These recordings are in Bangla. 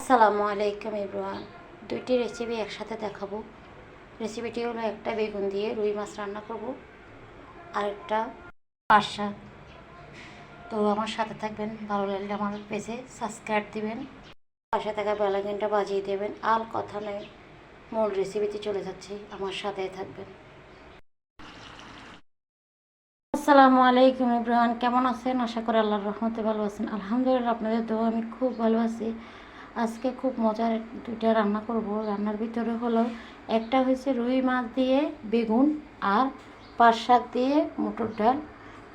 আসসালামু আলাইকুম ইব্রান দুইটি রেসিপি একসাথে দেখাবো। রেসিপিটি হলো একটা বেগুন দিয়ে রুই মাছ রান্না করব আর একটা শাক তো আমার সাথে থাকবেন, ভালো লাগলে আমার পেজে সাবস্ক্রাইব দিবেন, পাশে থাকা বেলাকিনটা বাজিয়ে দেবেন। আর কথা নয়, মূল রেসিপিতে চলে যাচ্ছি, আমার সাথে থাকবেন। আসসালামু আলাইকুম ইব্রাহান কেমন আছেন? আশা করি আল্লাহর রহমতে ভালো আছেন। আলহামদুলিল্লাহ, আপনাদের তো আমি খুব ভালো আছি। আজকে খুব মজার দুইটা রান্না করব। রান্নার ভিতরে হলো একটা হয়েছে রুই মাছ দিয়ে বেগুন আর পাট শাক দিয়ে মটর ডাল।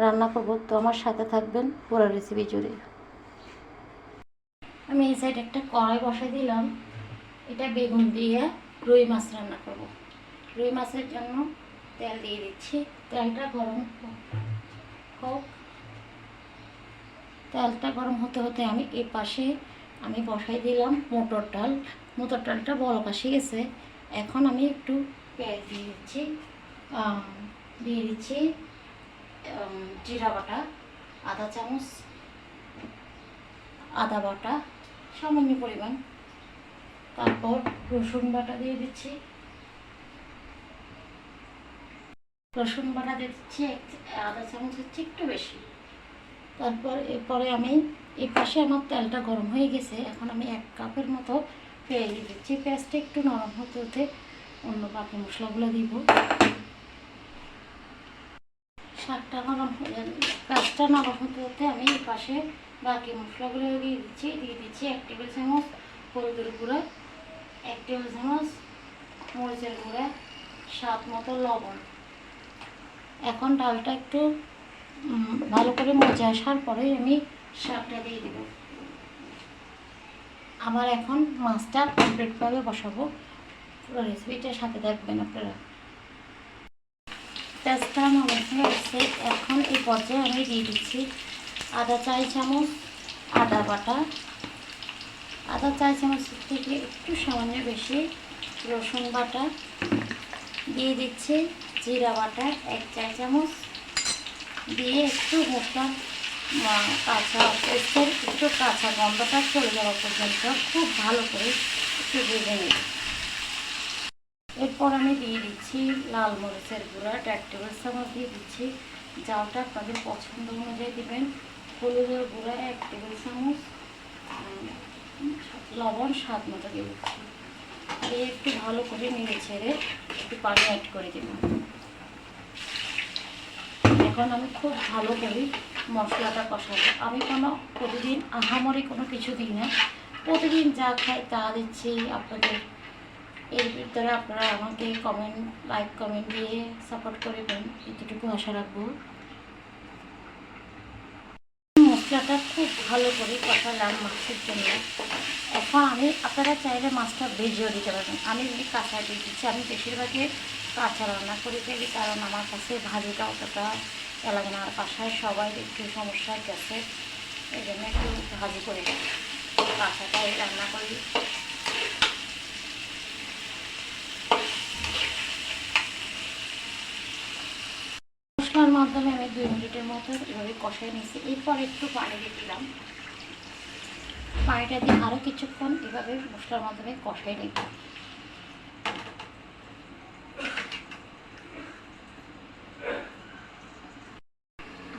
রান্না করব, তো আমার সাথে থাকবেন পুরো রেসিপি জুড়ে। আমি এই সাইড একটা কড়াই বসাই দিলাম। এটা বেগুন দিয়ে রুই মাছ রান্না করব। রুই মাছের জন্য তেল দিয়ে দিচ্ছি। তেলটা গরম হোক। তেলটা গরম হতে হতে আমি এই পাশে আমি বসাই দিলাম মটর ডাল। মটর ডালটা বড় পাশে গেছে। এখন আমি একটু পেঁয়াজ দিয়ে দিচ্ছি দিয়ে দিচ্ছি জিরা বাটা আধা চামচ, আদা বাটা, সামান্য পরিমাণ। তারপর রসুন বাটা দিয়ে দিচ্ছি। রসুন বাটা দিয়ে দিচ্ছি আধা চামচ হচ্ছে একটু বেশি। তারপর এরপরে আমি এই পাশে আমার তেলটা গরম হয়ে গেছে। এখন আমি এক কাপের মতো পেঁয়াজ দিচ্ছি। পেঁয়াজটা একটু নরম হতে হতে অন্য বাকি মশলাগুলো দিব। শাকটা নরম পেঁয়াজটা নরম হতে হতে আমি এই পাশে বাকি মশলাগুলো দিয়ে দিচ্ছি। দিয়ে দিচ্ছি এক টেবিল চামচ হলুদের গুঁড়া, এক টেবিল চামচ মরিচের গুঁড়া, স্বাদ মতো লবণ। এখন ডালটা একটু ভালো করে মজে আসার পরে আমি শাকটা দিয়ে দেব। আমার এখন মাছটা কমপ্লিটভাবে বসাবো। পুরো রেসিপিটার সাথে দেখবেন আপনারা। পেঁয়াজটা হয়ে গেছে এখন এই পর্যায়ে আমি দিয়ে দিচ্ছি আদা চাই চামচ আদা বাটা। আদা চাই চামচ থেকে একটু সামান্য বেশি রসুন বাটা। দিয়ে দিচ্ছি জিরা বাটা এক চা চামচ দিয়ে একটু মশলার আহ, কাঁচা পেস্টের একটু কাঁচা গন্ধটা চলে যাওয়া পর্যন্ত খুব ভালো করে একটু ভেজে নিই। এরপর আমি দিয়ে দিচ্ছি লাল মরিচের গুঁড়া, দেড় টেবিল চামচ দিয়ে দিচ্ছি। জালটা আপনাদের পছন্দ অনুযায়ী দেবেন। হলুদের গুঁড়া, এক টেবিল চামচ। লবণ স্বাদ মতো দিয়ে দিচ্ছি। দিয়ে একটু ভালো করে নেড়ে ছেড়ে একটু পানি অ্যাড করে দেবেন এখন আমি খুব ভালো করে মশলাটা কষাবো। আমি কোনো প্রতিদিন আহামরি কোনো কিছু দিই না। প্রতিদিন যা খাই তা দিচ্ছি। আপনাদের এর ভিতরে আপনারা আমাকে কমেন্ট লাইক কমেন্ট দিয়ে সাপোর্ট করবেন। এতটুকু আশা রাখব। মশলাটা খুব ভালো করে কষালাম মাছের জন্য। এখন আমি, আপনারা চাইলে মাছটা ভেজেও দিতে পারবেন। আমি যদি কাঁচা দিয়ে দিচ্ছি আমি বেশিরভাগই কাঁচা রান্না করে ফেলি, কারণ আমার কাছে ভাজিটা অতটা লাগে না। আর বাসায় সবাই একটু সমস্যা গেছে, এই জন্য একটু ভাজি করে কাঁচাটাই রান্না করি। মশলার মাধ্যমে আমি দুই মিনিটের মতো এভাবে কষাই নিয়েছি। এরপর একটু পানি দিয়ে দিলাম। পানিটা দিয়ে আরও কিছুক্ষণ এভাবে মশলার মাধ্যমে কষাই নিব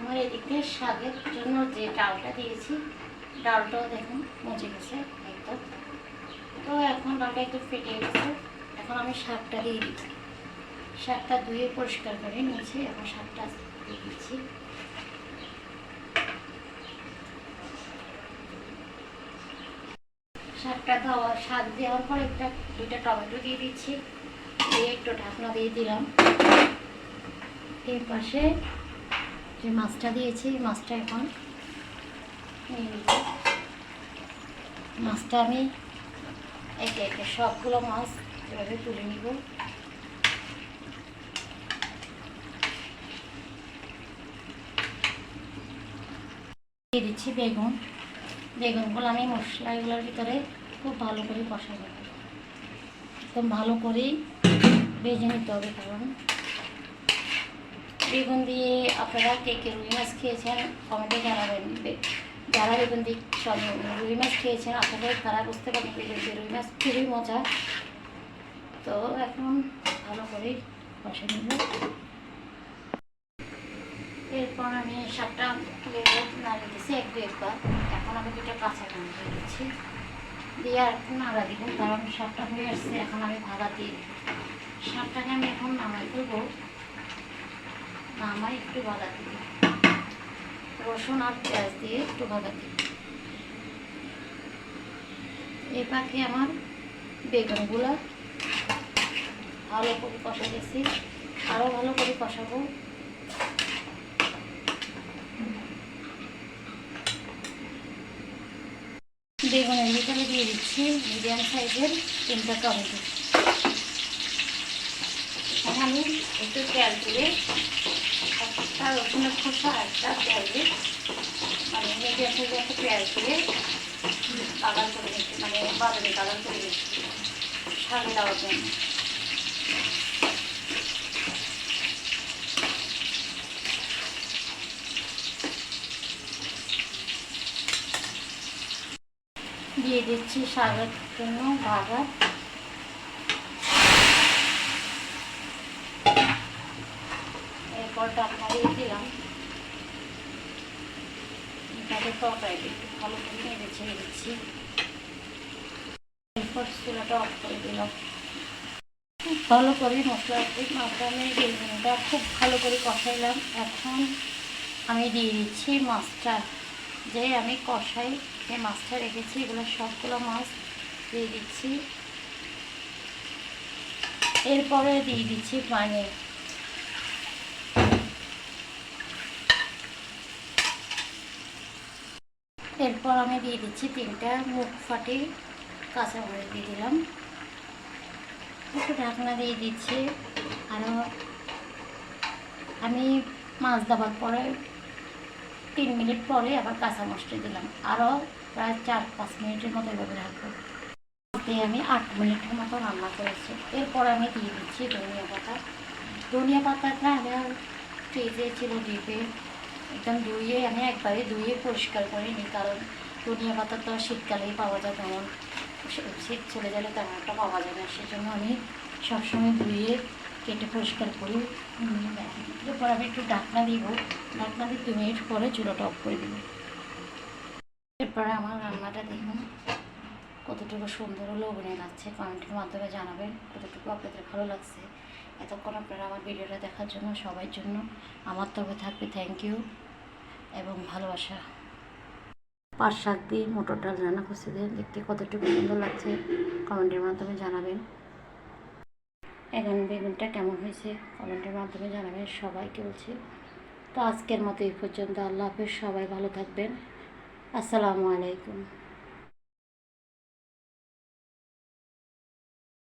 আমার এদিকে শাকের জন্য যে ডালটা দিয়েছি, ডালটাও দেখুন মজে গেছে একদম। তো এখন ডালটা একটু ফেটে গেছে। এখন আমি শাকটা দিয়ে দিচ্ছি। শাকটা ধুয়ে পরিষ্কার করে নিয়েছি, এখন শাকটা দিয়ে দিচ্ছি। শাকটা দেওয়া শাক দেওয়ার পর একটা, দুইটা টমেটো দিয়ে দিচ্ছি। দিয়ে একটু ঢাকনা দিয়ে দিলাম। এর পাশে যে মাছটা দিয়েছি মাছটা এখন মাছটা আমি একে একে সবগুলো মাছ এভাবে তুলে নিব। দিয়ে দিচ্ছি বেগুন। বেগুনগুলো আমি মশলাগুলোর ভিতরে খুব ভালো করে কষাবো। একদম ভালো করেই ভেজে নিতে হবে কারণ বেগুন দিয়ে আপনারা কে কে রুই মাছ খেয়েছেন কমেন্টে জানাবেন। যারা বেগুন দিক সব রুই মাছ খেয়েছেন আশা করি তারা বুঝতে পারবেন বেগুন দিয়ে রুই মাছ খুবই মজা। তো এখন ভালো করে কষে নিব। এরপর আমি সাতটা নাড়িয়ে দিচ্ছি এক দু একবার। এখন আমি দুটো কাঁচা লঙ্কা দিচ্ছি। দিয়ে আর একটু নাড়া দিব, কারণ সাতটা হয়ে আসছে। এখন আমি দিয়ে দিব সাতটাকে আমি এখন নামাই দেবো নামাই একটু ভাগা দিব। রসুন আর পেঁয়াজ দিয়ে একটু ভাগা দিব। এই পাখি আমার বেগুনগুলা ভালো করে কষা দিয়েছি আরও ভালো করে কষাবো। বেগুনের ভিতরে দিয়ে দিচ্ছি মিডিয়াম সাইজের তিনটা টমেটো। এখানে একটু তেল দিয়ে একটা রসুনের খোসা একটা পেঁয়াজ মানে মিডিয়াম সাইজের একটা পেঁয়াজ দিয়ে কালার করে নিচ্ছি মানে বাদামি কালার করে নিচ্ছি শাকে দেওয়ার জন্য। দিয়ে দিচ্ছি শাকের জন্য ভাজা একটু ভালো করে নেড়ে ছেড়ে দিচ্ছি বেগুনটা খুব ভালো করে কষাইলাম এখন আমি দিয়ে দিচ্ছি মাছটা যে আমি কষাই যে মাছটা রেখেছি এগুলো সবগুলো মাছ দিয়ে দিচ্ছি। এরপরে দিয়ে দিচ্ছি পানি এরপর আমি দিয়ে দিচ্ছি তিনটা মুখ ফাটি কাঁচা মরিচ দিয়ে দিলাম। একটু ঢাকনা দিয়ে দিচ্ছি। আরও আমি মাছ দেওয়ার পরে তিন মিনিট পরে আবার কাঁচা মশলা দিলাম। আরও প্রায় চার পাঁচ মিনিটের মতো এভাবে রাখব। দিয়ে আমি আট মিনিটের মতো রান্না করেছি। এরপর আমি দিয়ে দিচ্ছি ধনিয়া পাতা। ধনিয়া পাতাটা আমার ফ্রিজে ছিল ডিপে। একদম ধুয়ে আমি একবারে ধুয়ে পরিষ্কার করে নিই, কারণ ধনিয়া পাতা তো শীতকালেই পাওয়া যায় তেমন। শীত চলে গেলে তেমন একটা পাওয়া যায় না, সেজন্য আমি সবসময় ধুয়ে কেটে পরিষ্কার করি এরপর আমি একটু ঢাকনা দিব, ঢাকনা দিয়ে দু মিনিট পরে চুলাটা অফ করে দিব। এরপরে আমার রান্নাটা দেখুন, কতটুকু সুন্দর হলো অভিনয় লাগছে, কমেন্টের মাধ্যমে জানাবেন কতটুকু আপনাদের ভালো লাগছে। এতক্ষণ আপনারা আমার ভিডিওটা দেখার জন্য সবার জন্য আমার তরফে থাকবে, থ্যাংক ইউ। এবং ভালোবাসা। পাঁচ শাক দিয়ে মোটর ডাল রান্না করছে দেখতে কতটুকু সুন্দর লাগছে। কমেন্টের মাধ্যমে জানাবেন। এখন বেগুনটা কেমন হয়েছে? কমেন্টের মাধ্যমে জানাবেন সবাইকে বলছি। তো আজকের মতো এই পর্যন্ত। আল্লাহ হাফেজ, সবাই ভালো থাকবেন। আসসালামু আলাইকুম।